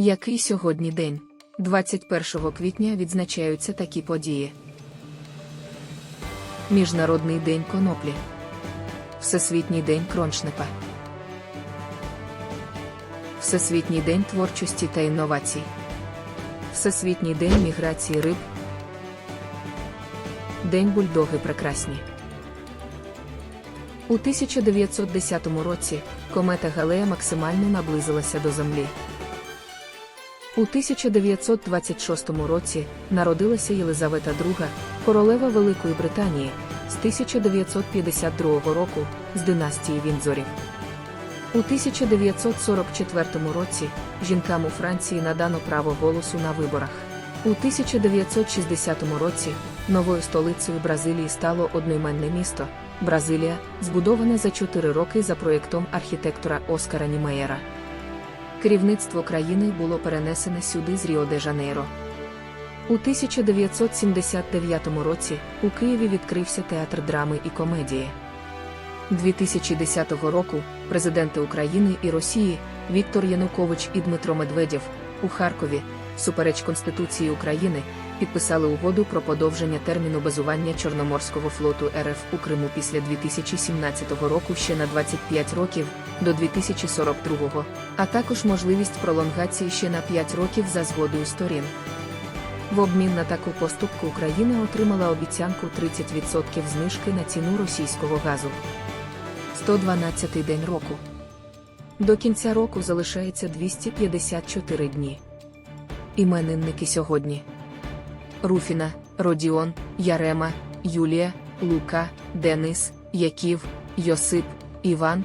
Який сьогодні день? 21 квітня відзначаються такі події. Міжнародний день коноплі. Всесвітній день кроншнепа. Всесвітній день творчості та інновацій. Всесвітній день міграції риб. День бульдоги прекрасні. У 1910 році комета Галея максимально наблизилася до Землі. У 1926 році народилася Єлизавета II, королева Великої Британії, з 1952 року з династії Віндзорів. У 1944 році жінкам у Франції надано право голосу на виборах. У 1960 році новою столицею Бразилії стало одноіменне місто Бразилія, збудоване за 4 роки за проєктом архітектора Оскара Німеєра. Керівництво країни було перенесене сюди з Ріо-де-Жанейро. У 1979 році у Києві відкрився театр драми і комедії. 2010 року президенти України і Росії Віктор Янукович і Дмитро Медведєв у Харкові, всупереч Конституції України, підписали угоду про подовження терміну базування Чорноморського флоту РФ у Криму після 2017 року ще на 25 років до 2042, а також можливість пролонгації ще на 5 років за згодою сторін. В обмін на таку поступку Україна отримала обіцянку 30% знижки на ціну російського газу. 112-й день року. До кінця року залишається 254 дні. Іменинники сьогодні: Руфіна, Родіон, Ярема, Юлія, Лука, Денис, Яків, Йосип, Іван,